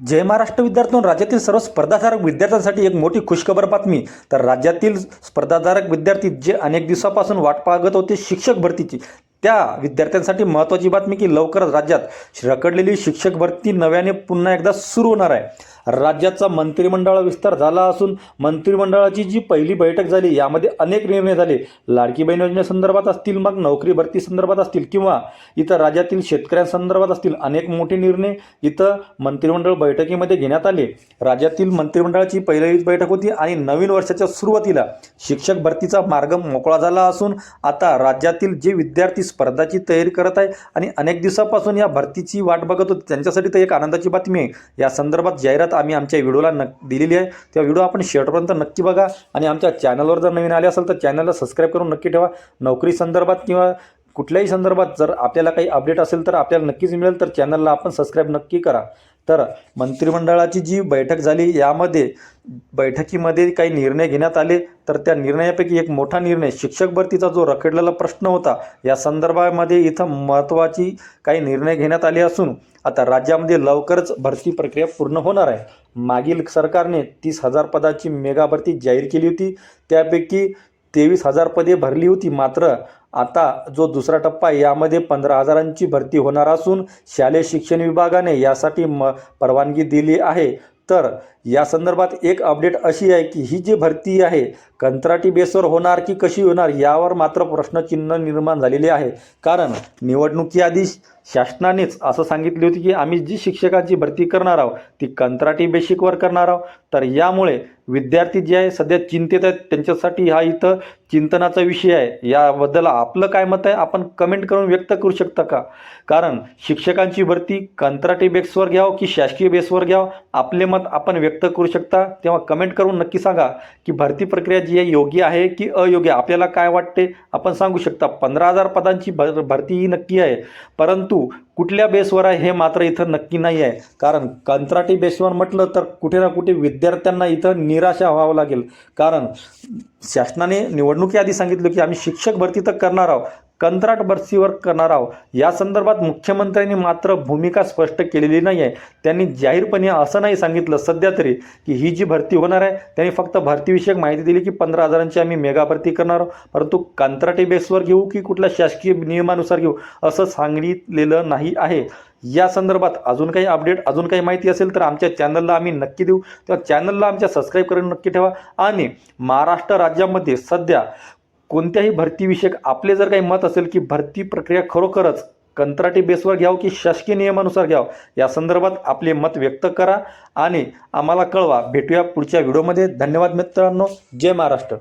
जय महाराष्ट्र विद्यार्थ्यांनो राज्यातील सर्व स्पर्धाधारक विद्यार्थ्यांसाठी एक मोठी खुशखबर बातमी. तर राज्यातील स्पर्धाधारक विद्यार्थी जे अनेक दिवसापासून वाट पाहत होते शिक्षक भरतीची त्या विद्यार्थ्यांसाठी महत्त्वाची बातमी की लवकरच राज्यात रखडलेली शिक्षक भरती नव्याने पुन्हा एकदा सुरू होणार आहे. राज्याचा मंत्रिमंडळ विस्तार झाला असून मंत्रिमंडळाची जी पहिली बैठक झाली यामध्ये अनेक निर्णय झाले. लाडकी बहीण योजनेसंदर्भात असतील मग नोकरी भरती संदर्भात असतील किंवा इथं राज्यातील शेतकऱ्यांसंदर्भात असतील अनेक मोठे निर्णय इथं मंत्रिमंडळ बैठकीमध्ये घेण्यात आले. राज्यातील मंत्रिमंडळाची पहिलीच बैठक होती आणि नवीन वर्षाच्या सुरुवातीला शिक्षक भरतीचा मार्ग मोकळा झाला असून आता राज्यातील जे विद्यार्थी स्पर्धाची तयारी करत आहे आणि अनेक दिवसापासून या भरतीची वाट बघत होती त्यांच्यासाठी तर एक आनंदाची बातमी आहे. या संदर्भात जाहिरात आम्ही आमच्या व्हिडिओला नक् दिलेली आहे. त्या व्हिडिओ आपण शेवटपर्यंत नक्की बघा. आणि आमच्या चॅनलवर जर नवीन आले असेल तर चॅनलला सबस्क्राईब करून नक्की ठेवा. नोकरी संदर्भात किंवा कुठल्याही संदर्भात जर आपल्याला काही अपडेट असेल तर आपल्याला नक्कीच मिळेल तर चॅनलला आपण सबस्क्राईब नक्की करा. तर मंत्रिमंडळाची जी बैठक झाली यामध्ये बैठकीमध्ये काही निर्णय घेण्यात आले. तर त्या निर्णयापैकी एक मोठा निर्णय शिक्षक भरतीचा जो रखडलेला प्रश्न होता या संदर्भामध्ये इथं महत्त्वाची काही निर्णय घेण्यात आले असून आता राज्यामध्ये लवकरच भरती प्रक्रिया पूर्ण होणार आहे. मागील सरकारने तीस हजार पदाची मेगा भरती जाहीर केली होती. त्यापैकी तेवीस हजार पदे भरली होती मात्र आता जो दुसरा टप्पा आहे यामध्ये पंधरा हजारांची भरती होणार असून शालेय शिक्षण विभागाने यासाठी म परवानगी दिली आहे. तर या संदर्भात एक अपडेट अशी आहे की ही जी भरती आहे कंत्राटी बेसवर होणार की कशी होणार यावर मात्र प्रश्नचिन्ह निर्माण झालेले आहे. कारण निवडणुकीआधी शासनानेच असं सांगितले होते की आम्ही जी शिक्षकांची भरती करणार आहोत ती कंत्राटी बेसिकवर करणार आहोत. तर यामुळे विद्यार्थी जे आहे सध्या चिंतेत आहेत. त्यांच्यासाठी हा इथं चिंतनाचा विषय आहे. याबद्दल आपलं काय मत आहे? आपण कमेंट करून व्यक्त करू शकता का? कारण शिक्षकांची भरती कंत्राटी बेसवर घ्यावं की शासकीय बेसवर घ्यावं? आपले मत आपण व्यक्त करू शकता. तेव्हा कमेंट करून नक्की सांगा की भरती प्रक्रिया जी आहे योग्य आहे की अयोग्य आपल्याला काय वाटते? आपण सांगू शकता पंधरा हजार पदांची भर भरती ही नक्की आहे. परंतु कुठल्या बेसवर आहे हे मात्र इथं नक्की नाही आहे. कारण कंत्राटी बेसवर म्हटलं तर कुठे ना कुठे विद्यार्थ्यांना इथं निराशा व्हावं लागेल. कारण शासनाने निवडणुकीआधी सांगितलं की आम्ही शिक्षक भरती तर करणार आहोत कंत्राट बरसीवर करणार आहोत. या संदर्भात मुख्यमंत्र्यांनी मात्र भूमिका स्पष्ट केलेली नाही आहे त्यांनी जाहीरपणे असं नाही सांगितलं सध्या तरी की ही जी भरती होणार आहे त्यांनी फक्त भरतीविषयक माहिती दिली की पंधरा हजारांची आम्ही मेगा भरती करणार आहोत. परंतु कंत्राटी बेसवर घेऊ की कुठल्या शासकीय नियमानुसार घेऊ असं सांगितलेलं नाही आहे. या संदर्भात अजून काही अपडेट अजून काही माहिती असेल तर आमच्या चॅनलला आम्ही नक्की देऊ. तेव्हा चॅनलला आमच्या सबस्क्राईब करून नक्की ठेवा. आणि महाराष्ट्र राज्यामध्ये सध्या कोणत्याही भरतीविषयक आपले जर काही मत असेल की भरती प्रक्रिया खरोखरच कंत्राटी बेसवर घ्यावं की शासकीय नियमानुसार घ्यावं या संदर्भात आपले मत व्यक्त करा आणि आम्हाला कळवा. भेटूया पुढच्या व्हिडिओमध्ये. धन्यवाद मित्रांनो. जय महाराष्ट्र.